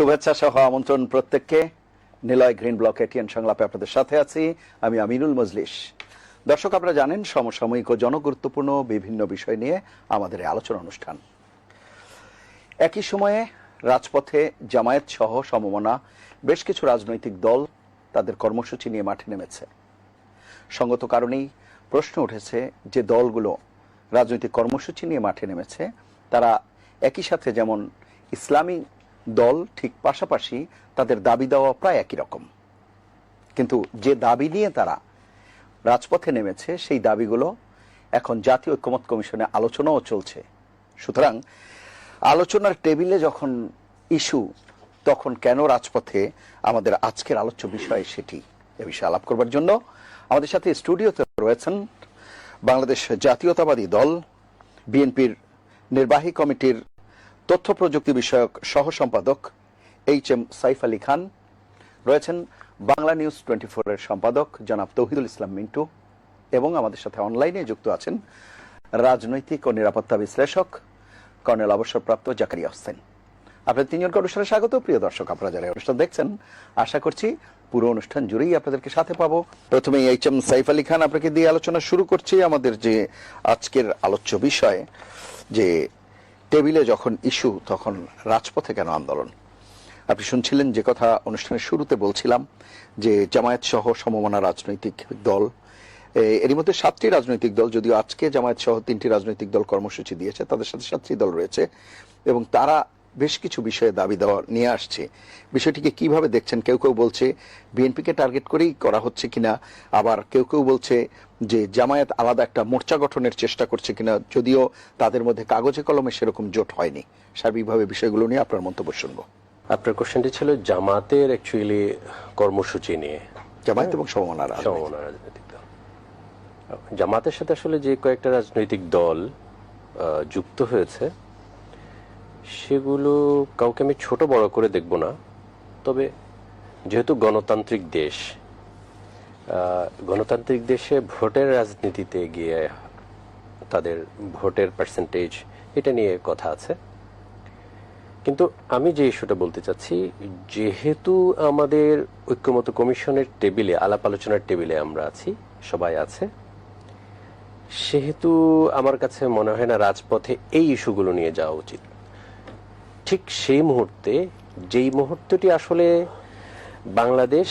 শুভেচ্ছা সহ আমন্ত্রণ প্রত্যেককে। নিলয় গ্রিন ব্লক এটিএন সংলাপে আপনাদের সাথে আছি। আমি আমিনুল মজলিস। দর্শক, আপনারা জানেন, সমসাময়িক ও জনগুরুত্বপূর্ণ বিভিন্ন বিষয় নিয়ে আমাদের আলোচনা অনুষ্ঠান। একই সময়ে রাজপথে জামায়াত সহ সমমনা বেশ কিছু রাজনৈতিক দল তাদের কর্মসূচি নিয়ে মাঠে নেমেছে। সঙ্গত কারণেই প্রশ্ন উঠেছে যে দলগুলো রাজনৈতিক কর্মসূচি নিয়ে মাঠে নেমেছে, তারা একই সাথে যেমন ইসলামী দল ঠিক পাশাপাশি তাদের দাবি দেওয়া প্রায় একই রকম। কিন্তু যে দাবি নিয়ে তারা রাজপথে নেমেছে, সেই দাবিগুলো এখন জাতীয় ঐক্যমত কমিশনে আলোচনাও চলছে। সুতরাং আলোচনার টেবিলে যখন ইস্যু, তখন কেন রাজপথে আমাদের আজকের আলোচ্য বিষয় সেটি এ বিষয়ে আলাপ করবার জন্য আমাদের সাথে স্টুডিওতে রয়েছেন বাংলাদেশ জাতীয়তাবাদী দল, বিএনপির নির্বাহী কমিটির তথ্য প্রযুক্তি বিষয়ক সহ সম্পাদক এইচ এম সাইফ আলী খান। রয়েছেন বাংলা নিউজ টোয়েন্টি এর সম্পাদক জনাব তৌহিদুল ইসলাম মিন্টু এবং আমাদের সাথে অনলাইনে যুক্ত আছেন রাজনৈতিক ও নিরাপত্তা বিশ্লেষক কর্নেল অবসরপ্রাপ্ত জাকারিয়া হোসেন। আপনাদের তিনজনকে অনুষ্ঠানে স্বাগত। প্রিয় দর্শক, আপনারা যারা অনুষ্ঠান দেখছেন, আশা করছি পুরো অনুষ্ঠান জুড়েই আপনাদেরকে সাথে পাবো। প্রথমে এইচ এম সাইফ আলী খান আপনাকে দিয়ে আলোচনা শুরু করছি আমাদের যে আজকের আলোচ্য বিষয়, যে টেবিলে যখন ইস্যু, তখন রাজপথে কেন আন্দোলন? আপনি শুনছিলেন যে কথা অনুষ্ঠানের শুরুতে বলছিলাম যে জামায়াত সহ সমমনা রাজনৈতিক দল এরই মধ্যে সাতটি রাজনৈতিক দল, যদিও আজকে জামায়াত সহ তিনটি রাজনৈতিক দল কর্মসূচি দিয়েছে, তাদের সাথে সাতটি দল রয়েছে এবং তারা বেশ কিছু বিষয়ে দাবি দেওয়া নিয়ে আসছে। বিষয়টিকে কীভাবে দেখছেন? কেউ কেউ বলছে বিএনপিকে টার্গেট করেই করা হচ্ছে কিনা? আবার কেউ কেউ বলছে যে জামায়াত আলাদা একটা মোর্চা গঠনের চেষ্টা করছে কিনা? যদিও তাদের মধ্যে কাগজে কলমে সেরকম জোট হয়নি। সার্বিকভাবে বিষয়গুলো নিয়ে আপনার মন্তব্য শুনব। আপনার কোশ্চেনটি ছিল জামাতের অ্যাকচুয়ালি কর্মসূচি নিয়ে। জামায়াত এবং সমমনা সমমনা রাজনৈতিক দল। জামাতের সাথে আসলে যে কয়েকটা রাজনৈতিক দল যুক্ত হয়েছে সেগুলো কাউকে আমি ছোট বড় করে দেখব না। তবে যেহেতু গণতান্ত্রিক দেশ গণতান্ত্রিক দেশে ভোটের রাজনীতিতে গিয়ে তাদের ভোটের পার্সেন্টেজ এটা নিয়ে কথা আছে। কিন্তু আমি যে ইস্যুটা বলতে চাচ্ছি, যেহেতু আমাদের ঐক্যমত কমিশনের টেবিলে, আলাপ আলোচনার টেবিলে আমরা আছি, সবাই আছে, সেহেতু আমার কাছে মনে হয় না রাজপথে এই ইস্যুগুলো নিয়ে যাওয়া উচিত। ঠিক সেই মুহূর্তে, যেই মুহূর্তটি আসলে বাংলাদেশ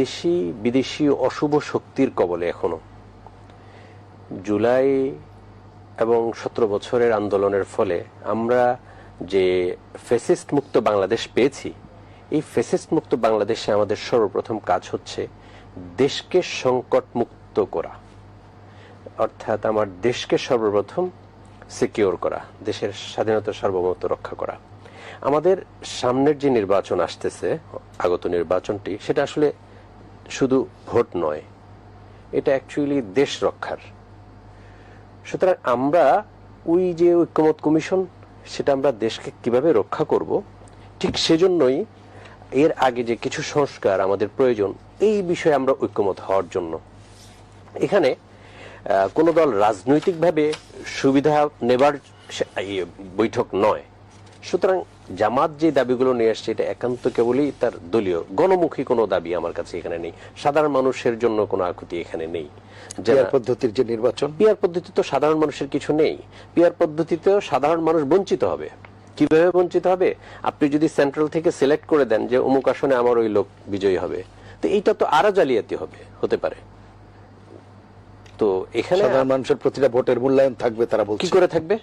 দেশি, বিদেশি অশুভ শক্তির কবলে এখনও। জুলাই এবং সতেরো বছরের আন্দোলনের ফলে আমরা যে ফেসিস্ট মুক্ত বাংলাদেশ পেয়েছি, এই ফেসিস্ট মুক্ত বাংলাদেশে আমাদের সর্বপ্রথম কাজ হচ্ছে দেশকে সংকট মুক্ত করা, অর্থাৎ আমার দেশকে সর্বপ্রথম সিকিওর করা, দেশের স্বাধীনতা সার্বভৌমত্ব রক্ষা করা। আমাদের সামনের যে নির্বাচন আসতেছে, আগত নির্বাচনটি, সেটা আসলে শুধু ভোট নয়, এটা অ্যাকচুয়ালি দেশ রক্ষার। সুতরাং আমরা ওই যে ঐক্যমত কমিশন, সেটা আমরা দেশকে কীভাবে রক্ষা করব, ঠিক সেজন্যই এর আগে যে কিছু সংস্কার আমাদের প্রয়োজন, এই বিষয়ে আমরা ঐক্যমত হওয়ার জন্য। এখানে কোনো দল রাজনৈতিকভাবে সুবিধা নেবার বৈঠক নয়। সুতরাং জামাত যে দাবিগুলো নিয়ে আসছে এটা একান্ত কেবলই তার দলীয়। গণমুখী কোনো দাবি আমার কাছে এখানে নেই। সাধারণ মানুষের জন্য কোনো আকুতি এখানে নেই। পিয়ার পদ্ধতির যে নির্বাচন? পিয়ার পদ্ধতি তো সাধারণ মানুষের কিছু নেই। পিয়ার পদ্ধতিতেও সাধারণ মানুষ বঞ্চিত হবে। কীভাবে বঞ্চিত হবে? আপনি যদি সেন্ট্রাল থেকে সিলেক্ট করে দেন যে অমুক আসনে আমার ওই লোক বিজয়ী হবে তো এইটা তো আরও জালিয়াতি হবে হতে পারে। তো এখানে সাধারণ মানুষের প্রতিটা ভোটের মূল্যায়ন থাকবে তারা কি করে থাকবে?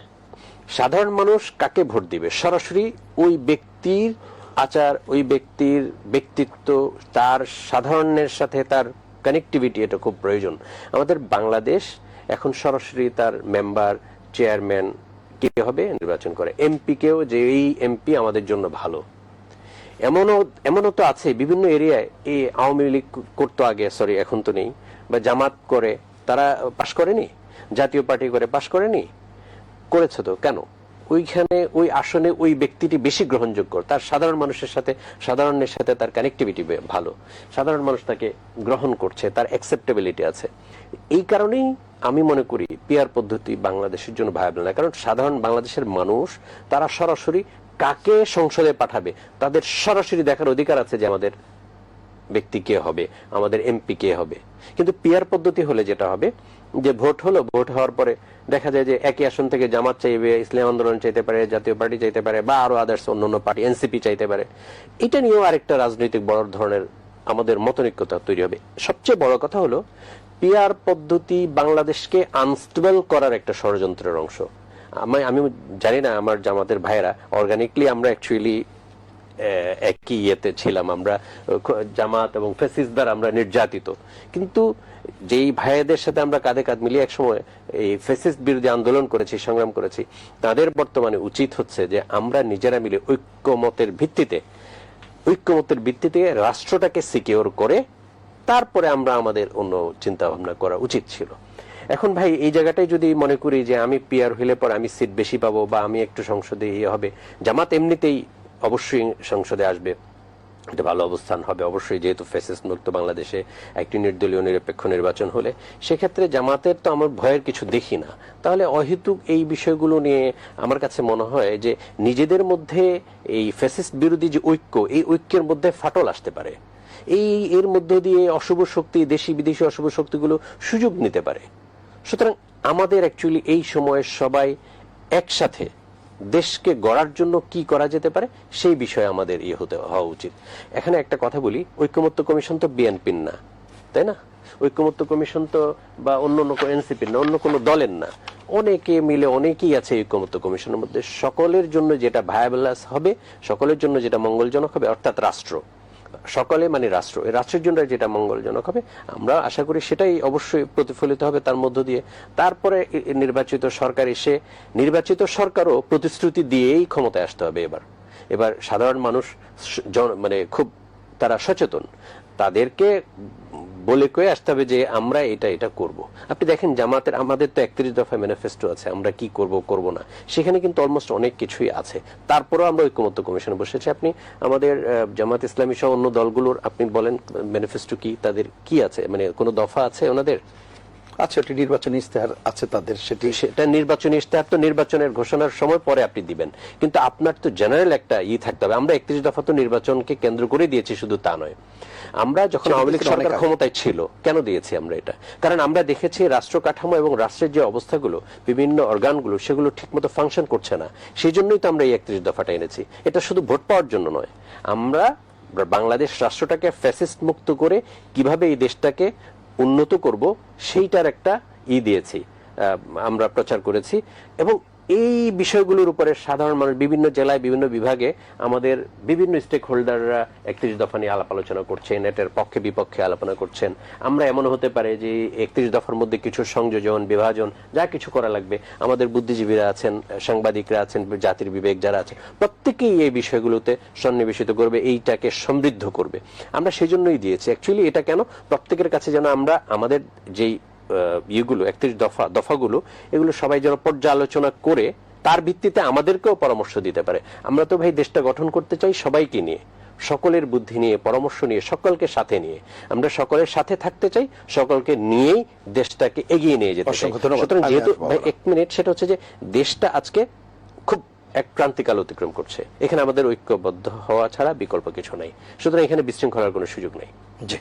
সাধারণ মানুষ কাকে ভোট দিবে? সরাসরি ওই ব্যক্তির আচার, ওই ব্যক্তির ব্যক্তিত্ব, তার সাধারণের সাথে তার কানেক্টিভিটি এটা খুব প্রয়োজন। আমাদের বাংলাদেশ এখন সরাসরি তার মেম্বার চেয়ারম্যান কে হবে? নির্বাচন করে। এমপি কেও যে এই এমপি আমাদের জন্য ভালো। এমনও এমনও তো আছে বিভিন্ন এরিয়ায়। এই আওয়ামী লীগ করতো আগে সরি এখন তো নেই। বা জামাত করে, তারা পাশ করেনি? জাতীয় পার্টি করে পাশ করেনি? করেছে তো? কেন? ওইখানে, ওই আসনে ওই ব্যক্তিটি বেশি গ্রহণযোগ্য। তার সাধারণ মানুষের সাথে, সাধারণের সাথে তার কানেক্টিভিটি ভালো। সাধারণ মানুষ তাকে গ্রহণ করছে, তার অ্যাকসেপ্টেবিলিটি আছে। এই কারণেই আমি মনে করি পিয়ার পদ্ধতি বাংলাদেশের জন্য ভায়াবল না। কারণ সাধারণ বাংলাদেশের মানুষ, তারা সরাসরি কাকে সংসদে পাঠাবে? তাদের সরাসরি দেখার অধিকার আছে যে আমাদের ব্যক্তি কে হবে, আমাদের এমপি কে হবে। কিন্তু পিয়ার পদ্ধতি হলে যেটা হবে, যে ভোট হলো, ভোট হওয়ার পরে দেখা যায় যে একই আসন থেকে জামাত চাইবে, ইসলাম আন্দোলন চাইতে পারে, জাতীয় পার্টি চাইতে পারে, বা আরও আদার্স অন্যান্য পার্টি এনসিপি চাইতে পারে। এটা নিয়েও আরেকটা রাজনৈতিক বড় ধরনের আমাদের মতনৈক্যতা তৈরি হবে। সবচেয়ে বড় কথা হলো পিয়ার পদ্ধতি বাংলাদেশকে আনস্টেবল করার একটা ষড়যন্ত্রের অংশ। আমি আমি জানি না আমার জামাতের ভাইয়েরা অর্গানিকলি আমরা অ্যাকচুয়ালি একই ইয়েতে ছিলাম আমরা জামাত এবং ফেসিস দ্বারা আমরা নির্যাতিত। কিন্তু যেই ভাইয়েদের সাথে আমরা কাঁধে কাঁধ মিলিয়ে একসময় এই ফেসিস বিরোধী আন্দোলন করেছি, সংগ্রাম করেছি, তাদের বর্তমানে উচিত হচ্ছে যে আমরা নিজেরা মিলে ঐক্যমতের ভিত্তিতে ঐক্যমতের ভিত্তিতে রাষ্ট্রটাকে সিকিউর করে তারপরে আমরা আমাদের অন্য চিন্তা ভাবনা করা উচিত ছিল। এখন ভাই, এই জায়গাটাই যদি মনে করি যে আমি পিয়ার হইলে পরে আমি সিট বেশি পাবো বা আমি একটু সংসদে ইয়ে হবে, জামাত এমনিতেই অবশ্যই সংসদে আসবে। এটা ভালো অবস্থান হবে। অবশ্যই যেহেতু ফেসেস মুক্ত বাংলাদেশে একটি নির্দলীয় নিরপেক্ষ নির্বাচন হলে, সেক্ষেত্রে জামাতের তো আমার ভয়ের কিছু দেখি না। তাহলে অহেতুক এই বিষয়গুলো নিয়ে আমার কাছে মনে হয় যে নিজেদের মধ্যে এই ফেসিস্ট বিরোধী যে ঐক্য, এই ঐক্যের মধ্যে ফাটল আসতে পারে। এই, এর মধ্য দিয়ে অশুভ শক্তি, দেশি বিদেশি অশুভ শক্তিগুলো সুযোগ নিতে পারে। সুতরাং আমাদের অ্যাকচুয়ালি এই সময়ে সবাই একসাথে দেশকে গড়ার জন্য কি করা যেতে পারে, সেই বিষয়ে আমাদের ইয়ে হতে হওয়া উচিত। এখানে একটা কথা বলি, ঐক্যমত্য কমিশন তো বিএনপির না, তাই না? ঐক্যমত্য কমিশন তো বা অন্য অন্য এনসিপির না, অন্য কোনো দলের না। অনেকে মিলে অনেকেই আছে ঐক্যমত্য কমিশনের মধ্যে। সকলের জন্য যেটা ভায়াবলাস হবে, সকলের জন্য যেটা মঙ্গলজনক হবে, অর্থাৎ রাষ্ট্র। সকলে মানে রাষ্ট্র। এই রাষ্ট্রের জন্য যেটা মঙ্গলজনক হবে, আমরা আশা করি সেটাই অবশ্যই প্রতিফলিত হবে তার মধ্য দিয়ে। তারপরে নির্বাচিত সরকার এসে, নির্বাচিত সরকারও প্রতিশ্রুতি দিয়েই ক্ষমতায় আসতে হবে এবার। এবার সাধারণ মানুষ মানে খুব তারা সচেতন। তাদেরকে বলে কয়ে আসতে হবে যে আমরা এটা এটা করব। আপনি দেখেন জামাতের আমাদের তো একত্রিশ দফা ম্যানিফেস্টো আছে আমরা কি করব করব না। সেখানে কিন্তু অলমোস্ট অনেক কিছুই আছে। তারপরেও আমরা ঐক্যমত্য কমিশনে বসেছি। আপনি আমাদের জামাত ইসলামী সহ অন্য দলগুলোর আপনি বলেন ম্যানিফেস্টো কি তাদের কি আছে? মানে কোনো দফা আছে ওনাদের? আচ্ছা একটি নির্বাচনী ইস্তেহার আছে তাদের সেটি। সেটা নির্বাচনী ইশতেহার তো নির্বাচনের ঘোষণার সময় পরে আপনি দিবেন। কিন্তু আপনার তো জেনারেল একটা ই থাকতে হবে। আমরা একত্রিশ দফা তো নির্বাচনকে কেন্দ্র করে দিয়েছি শুধু তা নয়। আমরা যখন আওয়ামী লীগ সরকার ক্ষমতায় ছিল কেন দিয়েছি আমরা এটা? কারণ আমরা দেখেছি রাষ্ট্র কাঠামো এবং রাষ্ট্রের যে অবস্থাগুলো বিভিন্ন অর্গানগুলো সেগুলো ঠিকমতো ফাংশন করছে না। সেই জন্যই তো আমরা এই একত্রিশ দফাটা এনেছি। এটা শুধু ভোট পাওয়ার জন্য নয়। আমরা বাংলাদেশ রাষ্ট্রটাকে ফ্যাসিস্ট মুক্ত করে কীভাবে এই দেশটাকে উন্নত করব সেইটার একটা ই দিয়েছি আমরা প্রচার করেছি। এবং এই বিষয়গুলোর উপরে সাধারণ মানুষ বিভিন্ন জেলায়, বিভিন্ন বিভাগে আমাদের বিভিন্ন স্টেক হোল্ডাররা একত্রিশ দফা নিয়ে আলাপ আলোচনা করছেন, এটার পক্ষে বিপক্ষে আলোচনা করছেন। আমরা এমন হতে পারে যে একত্রিশ দফার মধ্যে কিছু সংযোজন, বিভাজন, যা কিছু করা লাগবে। আমাদের বুদ্ধিজীবীরা আছেন, সাংবাদিকরা আছেন, জাতির বিবেক যারা আছে, প্রত্যেকেই এই বিষয়গুলোতে সন্নিবেশিত করবে, এইটাকে সমৃদ্ধ করবে। আমরা সেই জন্যই দিয়েছি। অ্যাকচুয়ালি এটা কেন? প্রত্যেকের কাছে যেন আমরা, আমাদের যেই ইয়েগুলো একত্রিশ দফা দফাগুলো এগুলো সবাই যেন পর্যালোচনা করে তার ভিত্তিতে আমাদেরকেও পরামর্শ দিতে পারে। আমরা তো ভাই দেশটা গঠন করতে চাই সবাইকে নিয়ে সকলের বুদ্ধি নিয়ে পরামর্শ নিয়ে সকলকে সাথে নিয়ে। আমরা সকলের সাথে থাকতে চাই সকলকে নিয়েই দেশটাকে এগিয়ে নিয়ে যেতে চাই। সুতরাং যেহেতু ভাই এক মিনিট সেটা হচ্ছে যে দেশটা আজকে খুব এক ক্রান্তিকাল অতিক্রম করছে। এখানে আমাদের ঐক্যবদ্ধ হওয়া ছাড়া বিকল্প কিছু নাই। সুতরাং এখানে বিশৃঙ্খলার কোনো সুযোগ নেই। জি।